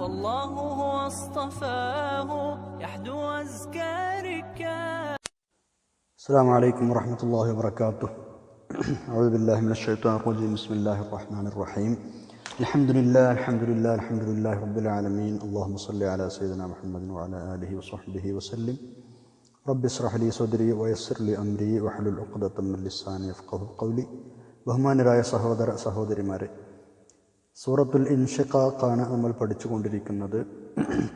فالله هو اصطفاه يحدو أزكى ركاب السلام عليكم ورحمة الله وبركاته أعوذ بالله من الشيطان الرجيم بسم الله الرحمن الرحيم الحمد لله الحمد لله الحمد لله رب العالمين اللهم صل على سيدنا محمد وعلى آله وصحبه وسلم رب اشرح لي صدري ويسر لي أمري واحلل عقدة من لساني يفقه قولي ബഹുമാനരായ സഹോദര സഹോദരിമാരെ സൂറത്തുൽ ഇൻഷിഖാഖാണ് നമ്മൾ പഠിച്ചുകൊണ്ടിരിക്കുന്നത്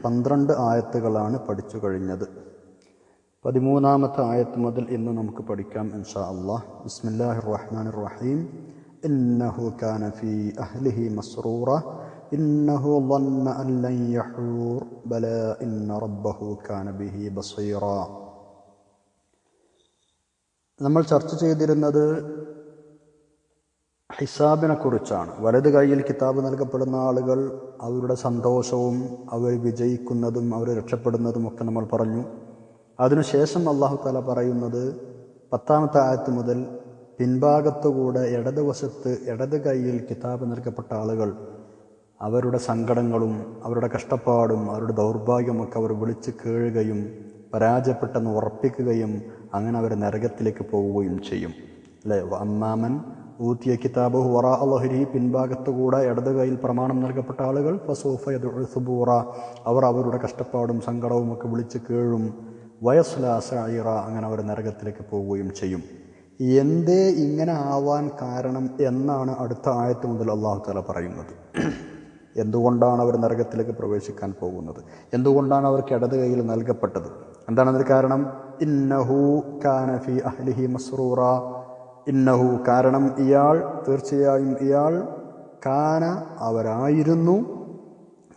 പന്ത്രണ്ട് ആയത്തുകളാണ് പഠിച്ചു കഴിഞ്ഞത് പതിമൂന്നാമത്തെ ആയത്ത് മുതൽ ഇന്ന് നമുക്ക് പഠിക്കാം ഇൻഷാ അള്ളാഹ് ബിസ്മില്ലാഹി റഹ്മാൻ റഹീം ഇന്നഹു കാന ഫീ അഹ്ലിഹി മസ്റൂറ ഇന്നഹു ظن أن لن يحور بلى إن ربه كان به بصيرا നമ്മൾ ചർച്ച ചെയ്തിരുന്നത് ഹിസാബിനെ കുറിച്ചാണ് വലത് കൈയിൽ കിതാബ് നൽകപ്പെടുന്ന ആളുകൾ അവരുടെ സന്തോഷവും അവർ വിജയിക്കുന്നതും അവർ രക്ഷപ്പെടുന്നതും ഒക്കെ നമ്മൾ പറഞ്ഞു. അതിനുശേഷം അള്ളാഹു താല പറയുന്നത് പത്താമത്തെ ആയത്ത് മുതൽ പിൻഭാഗത്തുകൂടെ ഇടതുവശത്ത് ഇടത് കൈയിൽ കിതാബ് നൽകപ്പെട്ട ആളുകൾ അവരുടെ സങ്കടങ്ങളും അവരുടെ കഷ്ടപ്പാടും അവരുടെ ദൗർഭാഗ്യമൊക്കെ അവർ വിളിച്ച് കേഴുകയും പരാജയപ്പെട്ടെന്ന് ഉറപ്പിക്കുകയും അങ്ങനെ അവർ നരകത്തിലേക്ക് പോവുകയും ചെയ്യും. അല്ലേ? അമ്മാമൻ ഊത്തിയ കിതാബ് വറ അള്ളഹുരി പിൻഭാഗത്തുകൂടെ ഇടത് കൈയിൽ പ്രമാണം നൽകപ്പെട്ട ആളുകൾ ഫസൂഫൂറ അവർ അവരുടെ കഷ്ടപ്പാടും സങ്കടവും ഒക്കെ വിളിച്ച് കേഴും വയസ്ലാസീറ അങ്ങനെ അവർ നരകത്തിലേക്ക് പോവുകയും ചെയ്യും. എന്തേ ഇങ്ങനെ ആവാൻ കാരണം എന്നാണ് അടുത്ത ആയത്ത് മുതൽ അള്ളാഹു തല പറയുന്നത്. എന്തുകൊണ്ടാണ് അവർ നരകത്തിലേക്ക് പ്രവേശിക്കാൻ പോകുന്നത്? എന്തുകൊണ്ടാണ് അവർക്ക് ഇടത് കയ്യിൽ നൽകപ്പെട്ടത്? എന്താണ് അതിന് കാരണം? ഇന്നഹു കാനഫി അഹ്ലിഹി മസ്റൂറ. ഇന്നഹു കാരണം ഇയാൾ തീർച്ചയായും ഇയാൾ കാന അവരായിരുന്നു.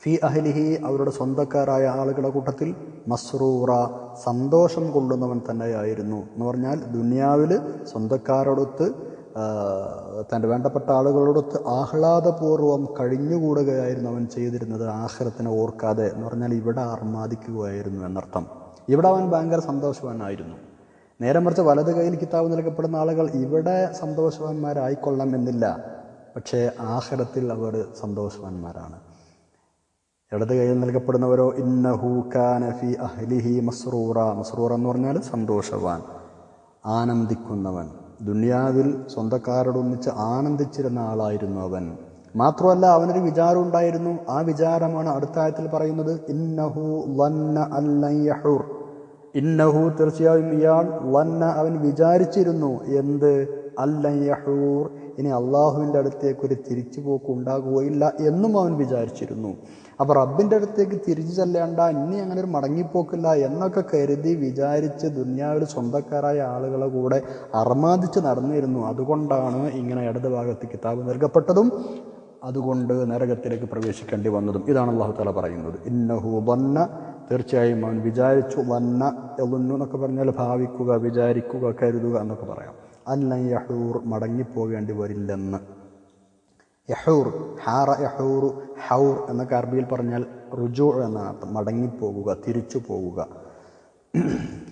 ഫി അഹലിഹി അവരുടെ സ്വന്തക്കാരായ ആളുകളുടെ കൂട്ടത്തിൽ മസ്റൂറ സന്തോഷം കൊള്ളുന്നവൻ തന്നെയായിരുന്നു. എന്ന് പറഞ്ഞാൽ ദുനിയാവിൽ സ്വന്തക്കാരോടൊത്ത് തന്റെ വേണ്ടപ്പെട്ട ആളുകളോടൊത്ത് ആഹ്ലാദപൂർവം കഴിഞ്ഞുകൂടുകയായിരുന്നു അവൻ ചെയ്തിരുന്നത് ആഹ്ലത്തിനെ ഓർക്കാതെ. എന്ന് പറഞ്ഞാൽ ഇവിടെ ആർമാദിക്കുകയായിരുന്നു എന്നർത്ഥം. ഇവിടെ അവൻ ഭയങ്കര സന്തോഷവാനായിരുന്നു. നേരെ മറിച്ച് വലത് കയ്യിൽ കിതാബ് നൽകപ്പെടുന്ന ആളുകൾ ഇവിടെ സന്തോഷവാന്മാരായിക്കൊള്ളാം എന്നില്ല. പക്ഷേ ആഹരത്തിൽ അവർ സന്തോഷവാന്മാരാണ്. ഇടത് കയ്യിൽ നൽകപ്പെടുന്നവരോ ഇന്നഹു കാനഫി അഹ്ലിഹി മസ്റൂറ. മസ്റൂറ എന്ന് പറഞ്ഞാൽ സന്തോഷവാൻ ആനന്ദിക്കുന്നവൻ. ദുനിയാവിൽ സ്വന്തക്കാരോടൊന്നിച്ച് ആനന്ദിച്ചിരുന്ന ആളായിരുന്നു അവൻ. മാത്രമല്ല അവനൊരു വിചാരം ഉണ്ടായിരുന്നു. ആ വിചാരമാണ് അടുത്ത ആയത്തിൽ പറയുന്നത് ഇന്നഹു വന്ന അല്ലൂർ ഇന്നഹു തീർച്ചയായും ഇയാൾ ലന്ന അവൻ വിചാരിച്ചിരുന്നു എന്ത്? അല്ലൂർ ഇനി അള്ളാഹുവിന്റെ അടുത്തേക്ക് ഒരു തിരിച്ചുപോക്ക് ഉണ്ടാകുകയില്ല എന്നും അവൻ വിചാരിച്ചിരുന്നു. അപ്പോൾ റബ്ബിന്റെ അടുത്തേക്ക് തിരിച്ചു ചെല്ലേണ്ട ഇനി അങ്ങനെ ഒരു മടങ്ങിപ്പോക്കില്ല എന്നൊക്കെ കരുതി വിചാരിച്ച് ദുന്യാവിൽ സ്വന്തക്കാരായ ആളുകളെ കൂടെ അർമാദിച്ച് നടന്നിരുന്നു. അതുകൊണ്ടാണ് ഇങ്ങനെ ഇടത് ഭാഗത്ത് കിതാബ് നൽകപ്പെട്ടതും അതുകൊണ്ട് നരകത്തിലേക്ക് പ്രവേശിക്കേണ്ടി വന്നതും. ഇതാണ് അള്ളാഹു താല പറയുന്നത്. ഇന്നഹു വന്ന തീർച്ചയായും അവൻ വിചാരിച്ചു വന്ന എളുന്നു എന്നൊക്കെ പറഞ്ഞാൽ ഭാവിക്കുക വിചാരിക്കുക കരുതുക എന്നൊക്കെ പറയാം. അല്ല യഹൂർ മടങ്ങിപ്പോകേണ്ടി വരില്ലെന്ന്. യഹൂർ ഹാറ യഹൂർ ഹൗർ എന്നൊക്കെ അറബിയിൽ പറഞ്ഞാൽ റുജു എന്ന അർത്ഥം മടങ്ങിപ്പോകുക തിരിച്ചു പോവുക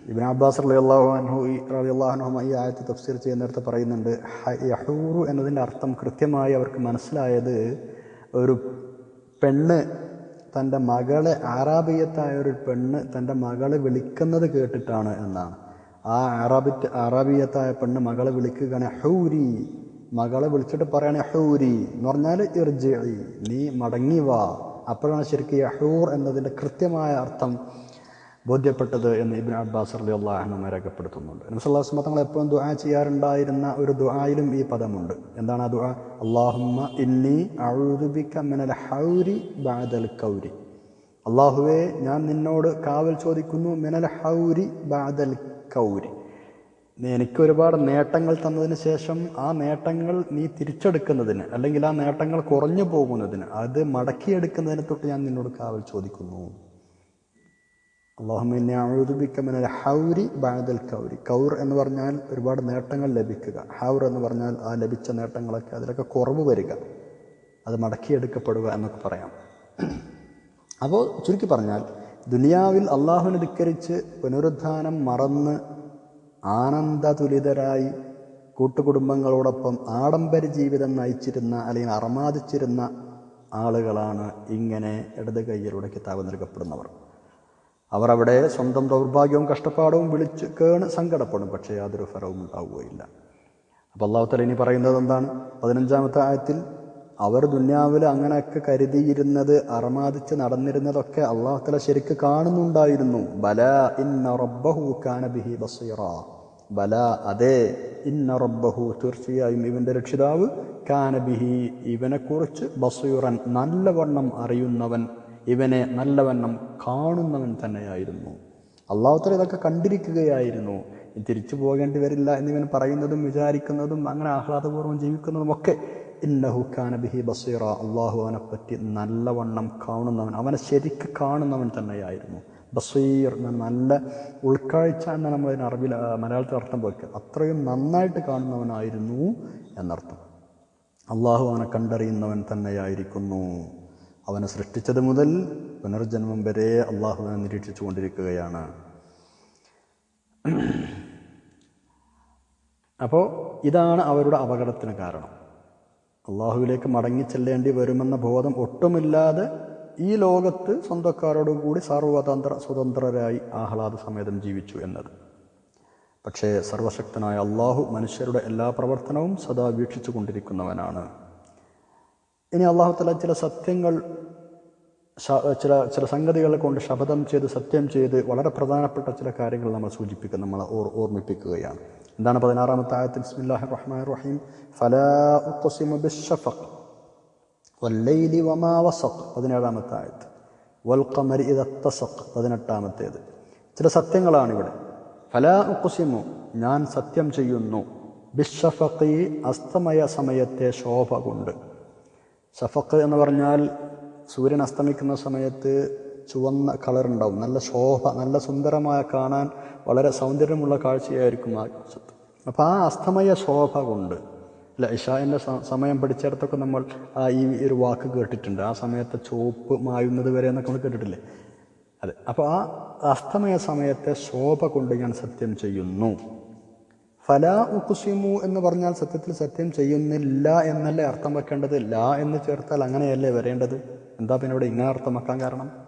ഇബിൻ അബ്ബാസ് അലി അള്ളാഹു അൻഹു അലി അള്ളാഹുഹുമ ഈ ആയത്ത് തഫ്സീർ ചെയ്യുന്നിടത്ത് പറയുന്നുണ്ട് യഹൂർ എന്നതിന്റെ അർത്ഥം കൃത്യമായി അവർക്ക് മനസ്സിലായത് ഒരു പെണ്ണ് തന്റെ മകളെ ആറാബിയത്തായ ഒരു പെണ്ണ് തന്റെ മകളെ വിളിക്കുന്നത് കേട്ടിട്ടാണ് എന്നാണ്. ആ അറബി അറാബിയത്തായ പെണ്ണ് മകളെ വിളിക്കുകയാണ് ഹൂരി. മകളെ വിളിച്ചിട്ട് പറയുകയാണ് ഹൂരി. എന്ന് പറഞ്ഞാൽ ഇർജി നീ മടങ്ങി വാ. അപ്പോഴാണ് ശരിക്കും യഹൂർ എന്നതിന്റെ കൃത്യമായ അർത്ഥം ബോധ്യപ്പെട്ടത് എന്ന് ഇബിൻ അബ്ബാസ് അലി അള്ളാഹ്നു രേഖപ്പെടുത്തുന്നുണ്ട്. നബ്സല്ലാസ്മ തങ്ങൾ എപ്പോഴും ദുആ ചെയ്യാറുണ്ടായിരുന്ന ഒരു ദുആയിലും ഈ പദമുണ്ട്. എന്താണ് ആ ദുആ? അള്ളാഹുമ്മ ഇന്നി അഴുതുബിക്ക മിനൽ ഹൗരി ബാദൽ കൗരി. അള്ളാഹുവേ ഞാൻ നിന്നോട് കാവൽ ചോദിക്കുന്നു മിനൽ ഹൗരി ബാദൽ കൗരി. എനിക്ക് ഒരുപാട് നേട്ടങ്ങൾ തന്നതിന് ശേഷം ആ നേട്ടങ്ങൾ നീ തിരിച്ചെടുക്കുന്നതിന് അല്ലെങ്കിൽ ആ നേട്ടങ്ങൾ കുറഞ്ഞു പോകുന്നതിന് അത് മടക്കിയെടുക്കുന്നതിനെ തൊട്ട് ഞാൻ നിന്നോട് കാവൽ ചോദിക്കുന്നു. അള്ളാഹുമിന്നൂതുബിക്കമിനൽ ഹൗരി ബാദൽ കൗരി. കൗർ എന്ന് പറഞ്ഞാൽ ഒരുപാട് നേട്ടങ്ങൾ ലഭിക്കുക. ഹൗർ എന്ന് പറഞ്ഞാൽ ആ ലഭിച്ച നേട്ടങ്ങളൊക്കെ അതിലൊക്കെ കുറവ് വരിക. അത് മടക്കിയെടുക്കപ്പെടുക എന്നൊക്കെ പറയാം. അപ്പോൾ ചുരുക്കി പറഞ്ഞാൽ ദുനിയാവിൽ അള്ളാഹുവിനെ ധിക്കരിച്ച് പുനരുദ്ധാനം മറന്ന് ആനന്ദതുലിതരായി കൂട്ടുകുടുംബങ്ങളോടൊപ്പം ആഡംബര ജീവിതം നയിച്ചിരുന്ന അല്ലെങ്കിൽ അറമാദിച്ചിരുന്ന ആളുകളാണ് ഇങ്ങനെ ഇടത് കൈയിലൂടെ കിതാബ് നൽകപ്പെടുന്നവർ. അവർ അവിടെ സ്വന്തം ദൗർഭാഗ്യവും കഷ്ടപ്പാടവും വിളിച്ച് കേണ് സങ്കടപ്പെടും. പക്ഷേ യാതൊരു ഫലവും ഉണ്ടാവുകയില്ല. അപ്പോൾ അള്ളാഹു തല ഇനി പറയുന്നത് എന്താണ്? പതിനഞ്ചാമത്തെ ആയത്തിൽ അവർ ദുന്യാവിൽ അങ്ങനെയൊക്കെ കരുതിയിരുന്നത് അറമാദിച്ച് നടന്നിരുന്നതൊക്കെ അള്ളാഹു തല ശരിക്ക് കാണുന്നുണ്ടായിരുന്നു. ബല ഇന്ന റബ്ബഹു കാനബിഹി ബസീറ. ബല അതെ ഇന്ന റബ്ബഹു തീർച്ചയായും ഇവന്റെ രക്ഷിതാവ് കാനബിഹി ഇവനെക്കുറിച്ച് ബസീറൻ നല്ലവണ്ണം അറിയുന്നവൻ ഇവനെ നല്ലവണ്ണം കാണുന്നവൻ തന്നെയായിരുന്നു. അള്ളാഹുത്തല ഇതൊക്കെ കണ്ടിരിക്കുകയായിരുന്നു. തിരിച്ചു പോകേണ്ടി വരില്ല ഇവൻ പറയുന്നതും വിചാരിക്കുന്നതും അങ്ങനെ ആഹ്ലാദപൂർവം ജീവിക്കുന്നതും ഒക്കെ ഇന്നഹു കാനബിഹി ബസീറ അള്ളാഹു അവനെ പറ്റി നല്ലവണ്ണം കാണുന്നവൻ അവനെ ശരിക്ക് കാണുന്നവൻ തന്നെയായിരുന്നു. ബസീർ നല്ല ഉൾക്കാഴ്ച എന്ന് നമ്മൾ അതിന് അറബിൽ മലയാളത്തിൽ അർത്ഥം പോയിക്കുക അത്രയും നന്നായിട്ട് കാണുന്നവനായിരുന്നു എന്നർത്ഥം. അള്ളാഹു അവനെ കണ്ടറിയുന്നവൻ തന്നെയായിരിക്കുന്നു. അവനെ സൃഷ്ടിച്ചത് മുതൽ പുനർജന്മം വരെ അള്ളാഹുവിനെ നിരീക്ഷിച്ചു കൊണ്ടിരിക്കുകയാണ് അപ്പോൾ ഇതാണ് അവരുടെ അപകടത്തിന് കാരണം. അള്ളാഹുവിലേക്ക് മടങ്ങിച്ചെല്ലേണ്ടി വരുമെന്ന ബോധം ഒട്ടുമില്ലാതെ ഈ ലോകത്ത് സ്വന്തക്കാരോടുകൂടി സർവതന്ത്ര സ്വതന്ത്രരായി ആഹ്ലാദ സമേതം ജീവിച്ചു എന്നത്. പക്ഷേ സർവശക്തനായ അള്ളാഹു മനുഷ്യരുടെ എല്ലാ പ്രവർത്തനവും സദാ വീക്ഷിച്ചു കൊണ്ടിരിക്കുന്നവനാണ് ഇനി അള്ളാഹു തല ചില സത്യങ്ങൾ ചില ചില സംഗതികളെ കൊണ്ട് ശപഥം ചെയ്ത് സത്യം ചെയ്ത് വളരെ പ്രധാനപ്പെട്ട ചില കാര്യങ്ങൾ നമ്മൾ സൂചിപ്പിക്കുക നമ്മൾ ഓർ ഓർമ്മിപ്പിക്കുകയാണ്. എന്താണ് പതിനാറാമത്തെ ആയത്തിൽ? ബിസ്മില്ലാഹിർ റഹ്മാൻ റഹീം. ഫലാ ഉഖ്സിമു ബിശ്ശഫഖ് വല്ലൈലി വമാ വസഖ്. പതിനേഴാമത്തെ ആയത്ത്. വൽ ഖമരി ഇദ പതിനെട്ടാമത്തേത്. ചില സത്യങ്ങളാണ് ഇവിടെ ഫലാ ഉഖ്സിമു ഞാൻ സത്യം ചെയ്യുന്നു. ബിശ്ശഫഖി അസ്തമയ സമയത്തെ ശോഭ കൊണ്ട്. ഷഫക്ക് എന്ന് പറഞ്ഞാൽ സൂര്യൻ അസ്തമിക്കുന്ന സമയത്ത് ചുവന്ന കളർ ഉണ്ടാവും നല്ല ശോഭ നല്ല സുന്ദരമായ കാണാൻ വളരെ സൗന്ദര്യമുള്ള കാഴ്ചയായിരിക്കും ആ വശത്ത് അപ്പോൾ ആ അസ്തമയ ശോഭ കൊണ്ട് അല്ല ഇഷാന്റെ സമയം പഠിച്ചിടത്തൊക്കെ നമ്മൾ ഈ ഒരു വാക്ക് കേട്ടിട്ടുണ്ട്. ആ സമയത്തെ ചുവപ്പ് മായുന്നത് വരെ എന്നൊക്കെ നമ്മൾ കേട്ടിട്ടില്ലേ? അതെ. അപ്പോൾ ആ അസ്തമയ സമയത്തെ ശോഭ കൊണ്ട് ഞാൻ സത്യം ചെയ്യുന്നു. ഫലാ ഉക്കുസിമു എന്ന് പറഞ്ഞാൽ സത്യത്തിൽ സത്യം ചെയ്യുന്നില്ല എന്നല്ലേ അർത്ഥം വെക്കേണ്ടത്? ലാ എന്ന് ചേർത്താൽ അങ്ങനെയല്ലേ വരേണ്ടത്? എന്താ പിന്നെ ഇവിടെ ഇങ്ങനെ അർത്ഥം വെക്കാൻ കാരണം?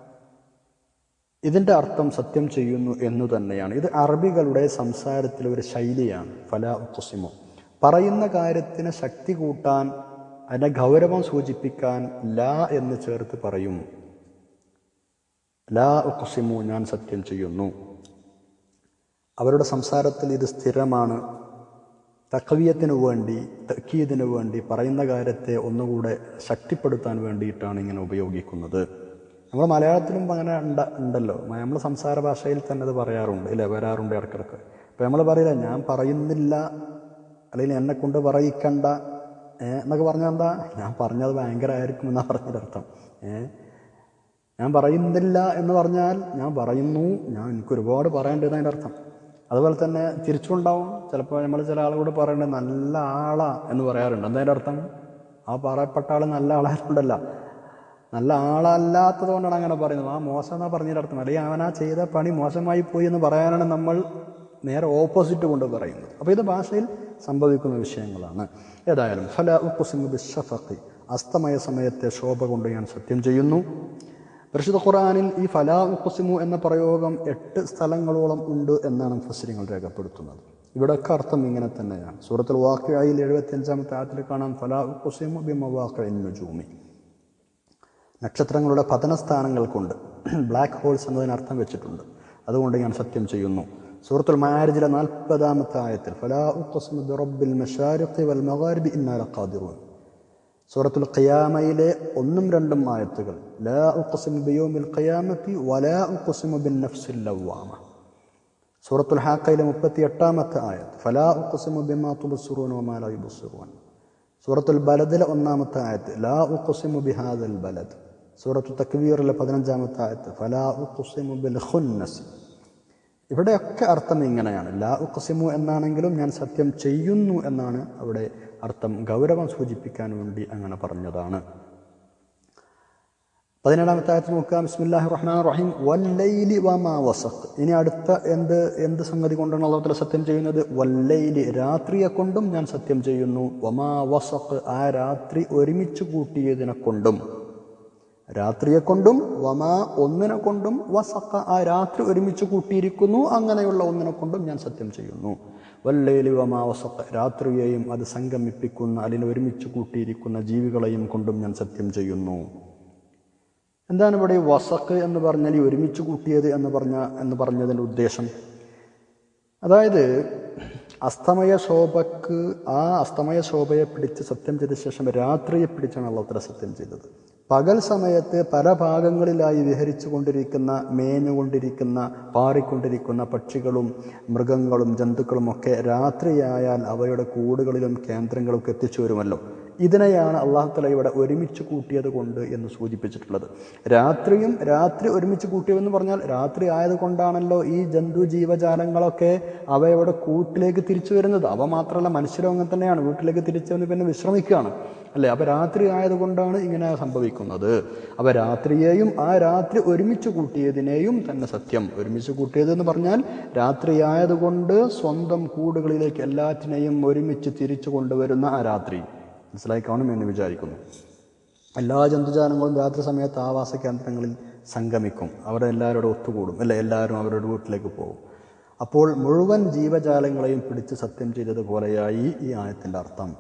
ഇതിന്റെ അർത്ഥം സത്യം ചെയ്യുന്നു എന്നു തന്നെയാണ്. ഇത് അറബികളുടെ സംസാരത്തിലെ ഒരു ശൈലിയാണ് ഫലാ ഉക്കുസിമു പറയുന്ന കാര്യത്തിന് ശക്തി കൂട്ടാൻ അതിന്റെ ഗൗരവം സൂചിപ്പിക്കാൻ ലാ എന്ന് ചേർത്ത് പറയും. ലാ ഉക്കുസിമു ഞാൻ സത്യം ചെയ്യുന്നു. അവരുടെ സംസാരത്തിൽ ഇത് സ്ഥിരമാണ്. തക്കവീയത്തിനു വേണ്ടി തക്കീദിനു വേണ്ടി പറയുന്ന കാര്യത്തെ ഒന്നുകൂടെ ശക്തിപ്പെടുത്താൻ വേണ്ടിയിട്ടാണ് ഇങ്ങനെ ഉപയോഗിക്കുന്നത്. നമ്മൾ മലയാളത്തിലും അങ്ങനെ ഉണ്ട ഉണ്ടല്ലോ. നമ്മൾ സംസാര ഭാഷയിൽ തന്നെ അത് പറയാറുണ്ട് ഇല്ലേ? വരാറുണ്ട് ഇടക്കിടക്ക് അപ്പം നമ്മൾ പറയില്ല ഞാൻ പറയുന്നില്ല അല്ലെങ്കിൽ എന്നെ കൊണ്ട് പറയിക്കണ്ട ഏ, എന്നൊക്കെ പറഞ്ഞാൽ എന്താ? ഞാൻ പറഞ്ഞത് ഭയങ്കരമായിരിക്കും എന്നാണ് പറഞ്ഞതിന്റെ അർത്ഥം. ഏഹ് ഞാൻ പറയുന്നില്ല എന്ന് പറഞ്ഞാൽ ഞാൻ പറയുന്നു ഞാൻ എനിക്ക് ഒരുപാട് പറയേണ്ടത് അതിന്റെ അർത്ഥം. അതുപോലെ തന്നെ തിരിച്ചുണ്ടാവും ചിലപ്പോൾ നമ്മൾ ചില ആളുകളോട് പറയേണ്ടത് നല്ല ആളാ എന്ന് പറയാറുണ്ട്. എന്താ അതിന്റെ അർത്ഥം? ആ പറയപ്പെട്ട ആൾ നല്ല ആളായതുകൊണ്ടല്ല. നല്ല ആളല്ലാത്തത് കൊണ്ടാണ് അങ്ങനെ പറയുന്നത്. ആ മോശം എന്നാ പറഞ്ഞതിന്റെ അർത്ഥം? അല്ലെങ്കിൽ അവനാ ചെയ്ത പണി മോശമായി പോയി എന്ന് പറയാനാണ് നമ്മൾ നേരെ ഓപ്പോസിറ്റ് കൊണ്ട് പറയുന്നത്. അപ്പോൾ ഇത് ഭാഷയിൽ സംഭവിക്കുന്ന വിഷയങ്ങളാണ്. ഏതായാലും ഫല ഉപ്പുസിംഗ് ബിശ്ശഫഖി. അസ്തമയ സമയത്തെ ശോഭ കൊണ്ട് ഞാൻ സത്യം ചെയ്യുന്നു. പരിശുദ്ധ ഖുറാനിൽ ഈ ഫലാ ഉഖ്സിമു എന്ന പ്രയോഗം എട്ട് സ്ഥലങ്ങളോളം ഉണ്ട് എന്നാണ് മുഫസ്സിരിങ്ങൾ രേഖപ്പെടുത്തുന്നത്. ഇവിടെയൊക്കെ അർത്ഥം ഇങ്ങനെ തന്നെയാണ്. സൂറത്തിൽ വാക്കിയായിൽ എഴുപത്തി അഞ്ചാമത്തെ ആയത്തിൽ കാണാം ഫലാ ഉഖ്സിമു ബിമവാഖിൻ നുജൂമി. നക്ഷത്രങ്ങളുടെ പതനസ്ഥാനങ്ങൾ കൊണ്ട് ബ്ലാക്ക് ഹോൾസ് എന്നതിന് അർത്ഥം വെച്ചിട്ടുണ്ട്. അതുകൊണ്ട് ഞാൻ സത്യം ചെയ്യുന്നു. സൂറത്തുൽ മാരിജിലെ നാൽപ്പതാമത്തെ ആയത്തിൽ ഫലാ ഉഖ്സിമു റബ്ബിൽ മശാരിഖി വൽ മഗാരിബി ഇന്നാലും സൂറത്തുൽ ഖിയാമയിലെ ഒന്നും രണ്ടും ആയത്തുകൾ. ലാ ഉഖ്സിമു ബിയൗമിൽ ഖിയാമത്തി വലാ ഉഖ്സിമു ബിൻ നഫ്സിൽ ലവ്വാമ. സൂറത്തുൽ ഹാക്കയിലെ മുപ്പത്തി എട്ടാമത്തെ ആയത്ത് ഫലാ ഉഖ്സിമു ബിമാ തുബ്സിറൂൻ വമാ ലാ യുബ്സിറൂൻ. സൂറത്തുൽ ബലദിലെ ഒന്നാമത്തെ ആയത്ത് ലാ ഉഖ്സിമു ബിഹാദൽ ബലദ്. സൂറത്തു തക്വീറിലെ പതിനഞ്ചാമത്തെ ആയത്ത് ഫലാ ഉഖ്സിമു ബിൽ ഖുന്നസ്. ഇവിടെയൊക്കെ അർത്ഥം ഇങ്ങനെയാണ്. ലാ ഉക്സിമു എന്നാണെങ്കിലും ഞാൻ സത്യം ചെയ്യുന്നു എന്നാണ് അവിടെ അർത്ഥം ഗൗരവം സൂചിപ്പിക്കാൻ വേണ്ടി അങ്ങനെ പറഞ്ഞതാണ്. പതിനേഴാമത്തെ ആയത്ത് നോക്കാം ബിസ്മില്ലാഹി റഹ്മാൻ റഹീം വല്ലൈലി വമാ വസഖ്. ഇനി അടുത്ത എന്ത് എന്ത് സംഗതി കൊണ്ടാണ് അള്ളാഹുത്തല സത്യം ചെയ്യുന്നത്? വല്ലൈലി രാത്രിയെ കൊണ്ടും ഞാൻ സത്യം ചെയ്യുന്നു. വമാ വസഖ്. ആ രാത്രി ഒരുമിച്ച് കൂട്ടിയതിനെ കൊണ്ടും. രാത്രിയെ കൊണ്ടും വമാ ഒന്നിനെ കൊണ്ടും വസക്ക ആ രാത്രി ഒരുമിച്ച് കൂട്ടിയിരിക്കുന്നു അങ്ങനെയുള്ള ഒന്നിനെ കൊണ്ടും ഞാൻ സത്യം ചെയ്യുന്നു. വല്ലയിലി വമാ വസക്ക രാത്രിയെയും അത് സംഗമിപ്പിക്കുന്ന അതിനെ ഒരുമിച്ച് കൂട്ടിയിരിക്കുന്ന ജീവികളെയും കൊണ്ടും ഞാൻ സത്യം ചെയ്യുന്നു. എന്താണ് ഇവിടെ വസക്ക് എന്ന് പറഞ്ഞാൽ ഈ ഒരുമിച്ച് കൂട്ടിയത് എന്ന് പറഞ്ഞ എന്ന് പറഞ്ഞതിന്റെ ഉദ്ദേശം? അതായത് അസ്തമയ ശോഭക്ക് ആ അസ്തമയ ശോഭയെ പിടിച്ച് സത്യം ചെയ്ത ശേഷം രാത്രിയെ പിടിച്ചാണ് അള്ളാഹുത്തല സത്യം ചെയ്തത്. പകൽ സമയത്ത് പല ഭാഗങ്ങളിലായി വിഹരിച്ചു കൊണ്ടിരിക്കുന്ന മേഞ്ഞുകൊണ്ടിരിക്കുന്ന പാറിക്കൊണ്ടിരിക്കുന്ന പക്ഷികളും മൃഗങ്ങളും ജന്തുക്കളുമൊക്കെ രാത്രിയായാൽ അവയുടെ കൂടുകളിലും കേന്ദ്രങ്ങളിലും എത്തിച്ചു വരുമല്ലോ. ഇതിനെയാണ് അള്ളാഹുത്തല ഇവിടെ ഒരുമിച്ച് കൂട്ടിയത് കൊണ്ട് എന്ന് സൂചിപ്പിച്ചിട്ടുള്ളത്. രാത്രിയും രാത്രി ഒരുമിച്ച് കൂട്ടിയതെന്ന് പറഞ്ഞാൽ രാത്രി ആയതുകൊണ്ടാണല്ലോ ഈ ജന്തു ജീവജാലങ്ങളൊക്കെ അവയുടെ കൂട്ടിലേക്ക് തിരിച്ചു വരുന്നത്. അവ മാത്രമല്ല മനുഷ്യരും അങ്ങനെ തന്നെയാണ്. വീട്ടിലേക്ക് തിരിച്ചു വന്ന് പിന്നെ വിശ്രമിക്കുകയാണ്. അല്ലേ? അപ്പോൾ രാത്രി ആയതുകൊണ്ടാണ് ഇങ്ങനെ സംഭവിക്കുന്നത്. അപ്പോൾ രാത്രിയെയും ആ രാത്രി ഒരുമിച്ച് കൂട്ടിയതിനെയും തന്നെ സത്യം. ഒരുമിച്ച് കൂട്ടിയത് എന്ന് പറഞ്ഞാൽ രാത്രി ആയതുകൊണ്ട് സ്വന്തം കൂടുകളിലേക്ക് എല്ലാറ്റിനെയും ഒരുമിച്ച് തിരിച്ചു കൊണ്ടുവരുന്ന ആ രാത്രി. മനസ്സിലായി കാണും എന്ന് വിചാരിക്കുന്നു. എല്ലാ ജന്തുജാലങ്ങളും രാത്രി സമയത്ത് ആവാസ കേന്ദ്രങ്ങളിൽ സംഗമിക്കും. അവിടെ എല്ലാവരോടും ഒത്തുകൂടും. അല്ലെ? എല്ലാവരും അവരുടെ വീട്ടിലേക്ക് പോകും. അപ്പോൾ മുഴുവൻ ജീവജാലങ്ങളെയും പിടിച്ച് സത്യം ചെയ്തതുപോലെയായി ഈ ആയത്തിന്റെ അർത്ഥം.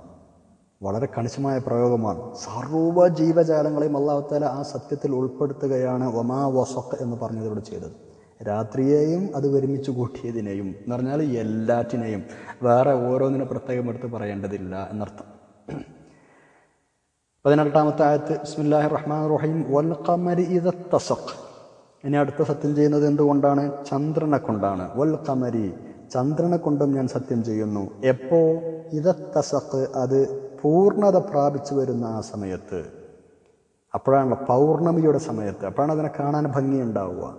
വളരെ കണിശമായ പ്രയോഗമാണ്. സർവ ജീവജാലങ്ങളെയും അള്ളാഹുത്താല ആ സത്യത്തിൽ ഉൾപ്പെടുത്തുകയാണ് ഒമാ വസഖ് എന്ന് പറഞ്ഞതിലൂടെ ചെയ്തത്. രാത്രിയെയും അത് ഒരുമിച്ച് കൂട്ടിയതിനെയും എന്ന് പറഞ്ഞാൽ എല്ലാറ്റിനെയും. വേറെ ഓരോന്നിനെ പ്രത്യേകം എടുത്ത് പറയേണ്ടതില്ല എന്നർത്ഥം. പതിനെട്ടാമത്തെ ആയത്ത് ബിസ്മില്ലാഹി റഹ്മാൻ റഹീം വൽ ഖമരി തസഖ് ഇനി അടുത്ത സത്യം ചെയ്യുന്നത് എന്തുകൊണ്ടാണ്? ചന്ദ്രനെ കൊണ്ടാണ് വൽ ഖമരി ചന്ദ്രനെ കൊണ്ടും ഞാൻ സത്യം ചെയ്യുന്നു. എപ്പോ? ഇതത്തസഖ് അത് പൂർണത പ്രാപിച്ചു വരുന്ന ആ സമയത്ത്. അപ്പോഴാണല്ലോ പൗർണമിയുടെ സമയത്ത്. അപ്പോഴാണ് അതിനെ കാണാൻ ഭംഗിയുണ്ടാവുക.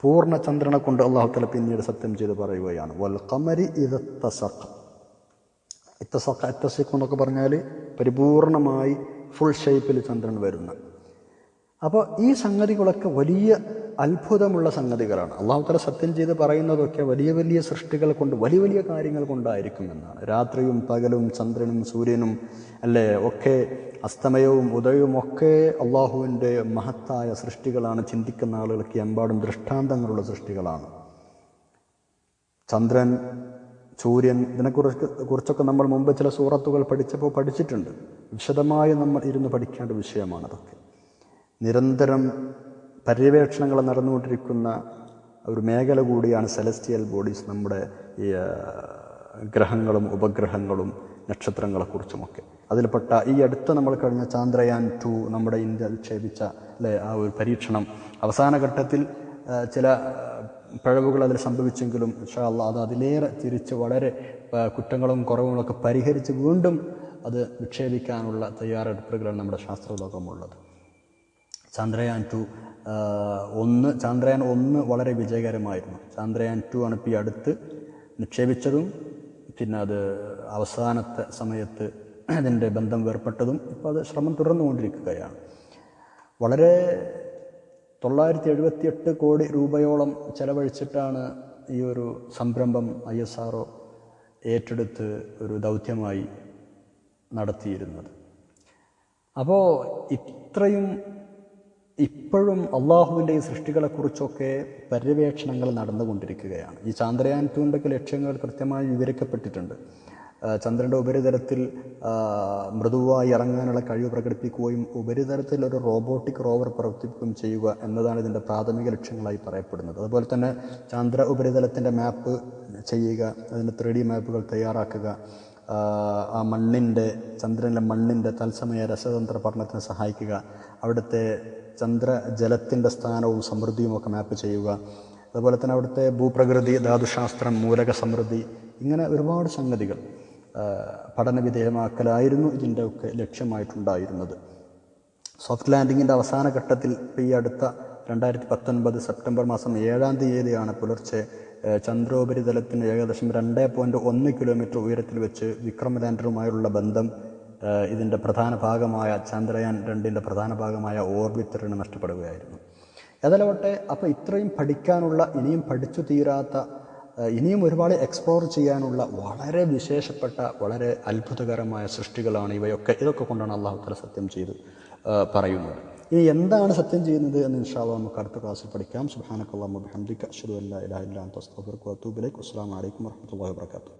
പൂർണ ചന്ദ്രനെ കൊണ്ട് അള്ളാഹുത്തല പിന്നീട് സത്യം ചെയ്ത് പറയുകയാണ്. വൽ ഖമരി ഇതത്തസഖ് ഇത്തസക്ക ഇത്തസഖ് എന്നൊക്കെ പറഞ്ഞാൽ പരിപൂർണമായി ഫുൾ ഷേപ്പിൽ ചന്ദ്രൻ വരുന്ന. അപ്പോൾ ഈ സംഗതികളൊക്കെ വലിയ അത്ഭുതമുള്ള സംഗതികളാണ്. അള്ളാഹു തല സത്യം ചെയ്ത് പറയുന്നതൊക്കെ വലിയ വലിയ സൃഷ്ടികൾ കൊണ്ട് വലിയ വലിയ കാര്യങ്ങൾ കൊണ്ടായിരിക്കും എന്നാണ്. രാത്രിയും പകലും ചന്ദ്രനും സൂര്യനും അല്ലേ ഒക്കെ അസ്തമയവും ഉദയവും ഒക്കെ അള്ളാഹുവിന്റെ മഹത്തായ സൃഷ്ടികളാണ്. ചിന്തിക്കുന്ന ആളുകൾക്ക് എമ്പാടും ദൃഷ്ടാന്തങ്ങളുള്ള സൃഷ്ടികളാണ്. ചന്ദ്രൻ സൂര്യൻ ഇതിനെക്കുറിച്ച് കുറിച്ചൊക്കെ നമ്മൾ മുമ്പ് ചില സൂറത്തുകൾ പഠിച്ചപ്പോൾ പഠിച്ചിട്ടുണ്ട്. വിശദമായി നമ്മൾ ഇരുന്ന് പഠിക്കേണ്ട വിഷയമാണ് അതൊക്കെ. നിരന്തരം പര്യവേക്ഷണങ്ങൾ നടന്നുകൊണ്ടിരിക്കുന്ന ഒരു മേഖല കൂടിയാണ് സെലസ്റ്റിയൽ ബോഡീസ് നമ്മുടെ ഈ ഗ്രഹങ്ങളും ഉപഗ്രഹങ്ങളും നക്ഷത്രങ്ങളെക്കുറിച്ചുമൊക്കെ. അതിൽപ്പെട്ട ഈ അടുത്ത് നമ്മൾ കഴിഞ്ഞ ചാന്ദ്രയാൻ ടു നമ്മുടെ ഇന്ത്യ നിക്ഷേപിച്ച അല്ലേ ആ ഒരു പരീക്ഷണം. അവസാന ഘട്ടത്തിൽ ചില പിഴവുകൾ അതിൽ സംഭവിച്ചെങ്കിലും ഇൻഷാ അള്ളാ അത് അതിലേറെ തിരിച്ച് വളരെ കുറ്റങ്ങളും കുറവുകളൊക്കെ പരിഹരിച്ച് വീണ്ടും അത് വിക്ഷേപിക്കാനുള്ള തയ്യാറെടുപ്പുകളാണ് നമ്മുടെ ശാസ്ത്രലോകമുള്ളത്. ചന്ദ്രയാൻ ടു ഒന്ന് ചന്ദ്രയാൻ ഒന്ന് വളരെ വിജയകരമായിരുന്നു. ചന്ദ്രയാൻ ടു ആണ് ഇപ്പോൾ ഈ അടുത്ത് നിക്ഷേപിച്ചതും പിന്നെ അത് അവസാനത്തെ സമയത്ത് അതിന്റെ ബന്ധം വേർപ്പെട്ടതും ഇപ്പോൾ അത് ശ്രമം തുടർന്നുകൊണ്ടിരിക്കുകയാണ്. വളരെ തൊള്ളായിരത്തി എഴുപത്തിയെട്ട് കോടി രൂപയോളം ചെലവഴിച്ചിട്ടാണ് ഈ ഒരു സംരംഭം ഐ എസ് ആർ ഏറ്റെടുത്ത് ഒരു ദൗത്യമായി നടത്തിയിരുന്നത്. അപ്പോൾ ഇത്രയും ഇപ്പോഴും അള്ളാഹുവിന്റെ ഈ സൃഷ്ടികളെക്കുറിച്ചൊക്കെ പര്യവേക്ഷണങ്ങൾ നടന്നുകൊണ്ടിരിക്കുകയാണ്. ഈ ചാന്ദ്രയാൻ ടൂന്റെയൊക്കെ ലക്ഷ്യങ്ങൾ കൃത്യമായി വിവരിക്കപ്പെട്ടിട്ടുണ്ട്. ചന്ദ്രന്റെ ഉപരിതലത്തിൽ മൃദുവായി ഇറങ്ങാനുള്ള കഴിവ് പ്രകടിപ്പിക്കുകയും ഉപരിതലത്തിൽ ഒരു റോബോട്ടിക് റോവർ പ്രവർത്തിപ്പിക്കുകയും ചെയ്യുക എന്നതാണ് ഇതിന്റെ പ്രാഥമിക ലക്ഷ്യങ്ങളായി പറയപ്പെടുന്നത്. അതുപോലെ തന്നെ ചന്ദ്ര ഉപരിതലത്തിന്റെ മാപ്പ് ചെയ്യുക അതിന്റെ ത്രീ ഡി മാപ്പുകൾ തയ്യാറാക്കുക ആ, മണ്ണിന്റെ ചന്ദ്രനിലെ മണ്ണിന്റെ തത്സമയ രസതന്ത്ര പഠനത്തിന് സഹായിക്കുക അവിടുത്തെ ചന്ദ്ര ജലത്തിന്റെ സ്ഥാനവും സമൃദ്ധിയും ഒക്കെ മാപ്പ് ചെയ്യുക അതുപോലെ തന്നെ അവിടുത്തെ ഭൂപ്രകൃതി ധാതുശാസ്ത്രം മൂലക സമൃദ്ധി ഇങ്ങനെ ഒരുപാട് സംഗതികൾ. ആ, ഇതിന്റെയൊക്കെ ലക്ഷ്യമായിട്ടുണ്ടായിരുന്നത്. സോഫ്റ്റ് ലാൻഡിങ്ങിന്റെ അവസാന ഘട്ടത്തിൽ ഇപ്പോൾ ഈ അടുത്ത രണ്ടായിരത്തി പത്തൊൻപത് സെപ്റ്റംബർ മാസം ഏഴാം തീയതിയാണ് പുലർച്ചെ ചന്ദ്രോപരിതലത്തിന് ഏകദേശം രണ്ട് പോയിന്റ് ഒന്ന് കിലോമീറ്റർ ഉയരത്തിൽ വെച്ച് വിക്രം ലാൻഡറുമായുള്ള ബന്ധം ഇതിന്റെ പ്രധാന ഭാഗമായ ചന്ദ്രയാൻ രണ്ടിന്റെ പ്രധാന ഭാഗമായ ഓർബിറ്ററിന് നഷ്ടപ്പെടുകയായിരുന്നു. ഏതായാലോട്ടെ അപ്പോൾ ഇത്രയും പഠിക്കാനുള്ള ഇനിയും പഠിച്ചു തീരാത്ത ഇനിയും ഒരുപാട് എക്സ്പ്ലോർ ചെയ്യാനുള്ള വളരെ വിശേഷപ്പെട്ട വളരെ അത്ഭുതകരമായ സൃഷ്ടികളാണ് ഇവയൊക്കെ. ഇതൊക്കെ കൊണ്ടാണ് അള്ളാഹു തല സത്യം ചെയ്ത് പറയുന്നത്. ഇനി എന്താണ് സത്യം ചെയ്യുന്നത് എന്ന് ഇൻഷാല്ല നമുക്ക് അടുത്ത ക്ലാസ്സിൽ പഠിക്കാം. സുബാനക്കല്ലാ മുബഹംദിക്ക് അഷുദ് അല്ലാ ഇലാഹ ഇല്ലാ അൻത അസ്തഗ്ഫിറുക വഅത്തൂബു ഇലൈക്. അസ്സലാമു വറഹ്മത്തുള്ളാഹി വബറകാതുഹു